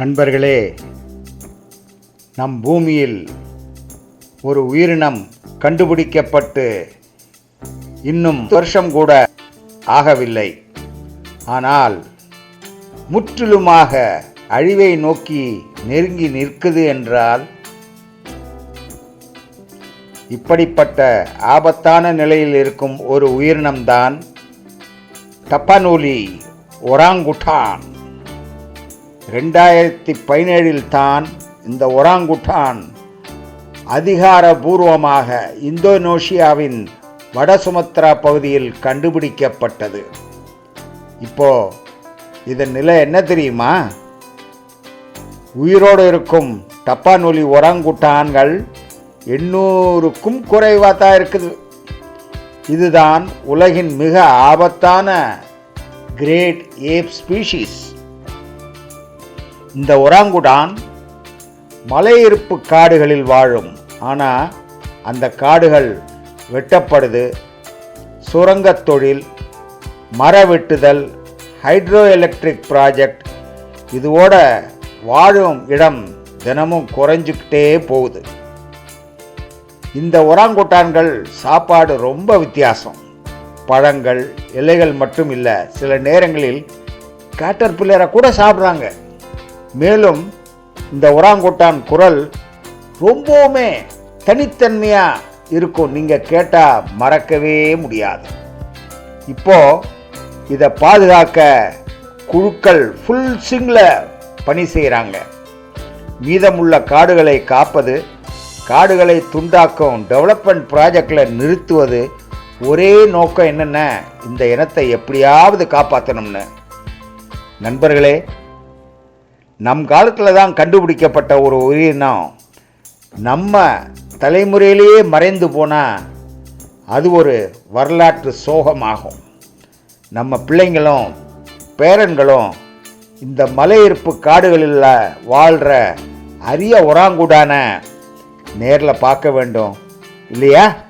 நண்பர்களே நம் பூமியில் ஒரு உயிரினம் கண்டுபிடிக்கப்பட்டு இன்னும் வருஷம் கூட ஆகவில்லை. ஆனால் முற்றிலுமாக அழிவை நோக்கி நெருங்கி நிற்குது என்றால் இப்படிப்பட்ட ஆபத்தான நிலையில் இருக்கும் ஒரு உயிரினம்தான் டப்பானூலி ஒராங்குட்டான். ரெண்டாயிரத்தி பதினேழில் தான் இந்த ஒராங்குட்டான் அதிகாரபூர்வமாக இந்தோனேஷியாவின் வட சுமத்ரா பகுதியில் கண்டுபிடிக்கப்பட்டது. இப்போ இதன் நிலை என்ன தெரியுமா? உயிரோடு இருக்கும் டப்பானொலி ஒராங்குட்டான்கள் எண்ணூறுக்கும் குறைவாக தான் இருக்குது. இதுதான் உலகின் மிக ஆபத்தான கிரேட் ஏப் ஸ்பீஷீஸ் இந்த ஒராங்குடான் மலையிருப்பு காடுகளில் வாழும். ஆனால் அந்த காடுகள் வெட்டப்படுது. சுரங்கத் தொழில் மர வெட்டுதல் ஹைட்ரோ எலக்ட்ரிக் ப்ராஜெக்ட் இதுவோட வாழும் இடம் தினமும் குறைஞ்சிக்கிட்டே போகுது. இந்த ஒராங்குட்டான்கள் சாப்பாடு ரொம்ப வித்தியாசம். பழங்கள் இலைகள் மட்டும் இல்லை சில நேரங்களில் கேட்டர் பில்லரை கூட சாப்பிட்றாங்க. மேலும் இந்த ஒராங்குட்டான் குரல் ரொம்பவுமே தனித்தன்மையாக இருக்கும். நீங்கள் கேட்டால் மறக்கவே முடியாது. இப்போ இதை பாதுகாக்க குழுக்கள் ஃபுல் சிங்கில் பணி செய்கிறாங்க மீதமுள்ள காடுகளை காப்பது காடுகளை துண்டாக்கும் டெவலப்மெண்ட் ப்ராஜெக்டில் நிறுத்துவது ஒரே நோக்கம் என்னென்ன? இந்த இனத்தை எப்படியாவது காப்பாற்றணும்னு நண்பர்களே நம் காலத்தில் தான் கண்டுபிடிக்கப்பட்ட ஒரு உயிரினம் நம்ம தலைமுறையிலேயே மறைந்து போனால் அது ஒரு வரலாற்று சோகமாகும். நம்ம பிள்ளைங்களும் பேரன்களும் இந்த மலையிருப்பு காடுகளில் வாழ்கிற அரிய ஒராங்குடான நேரில் பார்க்க வேண்டும். இல்லையா?